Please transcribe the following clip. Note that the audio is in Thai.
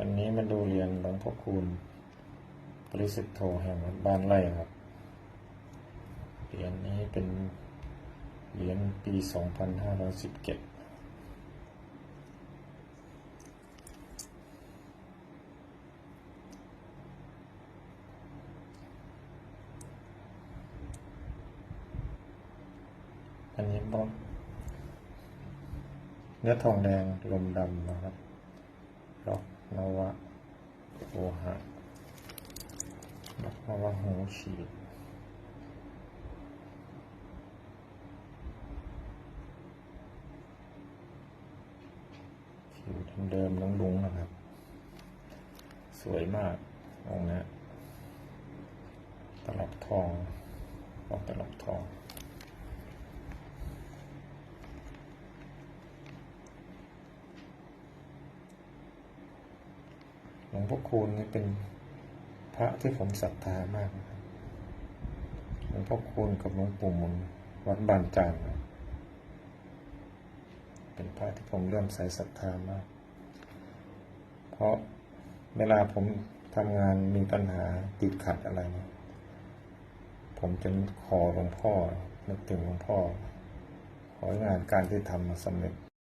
วันนี้มาดูเหรียญหลวงพ่อคูณปริสุทธโธแห่งวัดบ้านไร่ครับ เหรียญนี้เป็นเหรียญปี 2517อันนี้บล็อกเนื้อทองแดงลมดำนะครับล็อก นวะโอหะล็อกนวะหูฉีดผิวเดิมๆลุงๆนะครับ สวยมากองค์นี้ตลับทองออกตลับทอง หลวงพ่อคูณนี่เป็นพระที่ผมศรัทธามากนะครับหลวงพ่อคูณกับหลวงปู่มุนวัดบานจานครับเป็นพระที่ผมเริ่อมใส่ศรัทธามาก เพราะเวลาผมทำงานมีปัญหาติดขัดอะไรเนี่ยผมจะขอหลวงพ่อนึกถึงหลวงพ่อ ขอให้งานการที่ทำมาสำเร็จ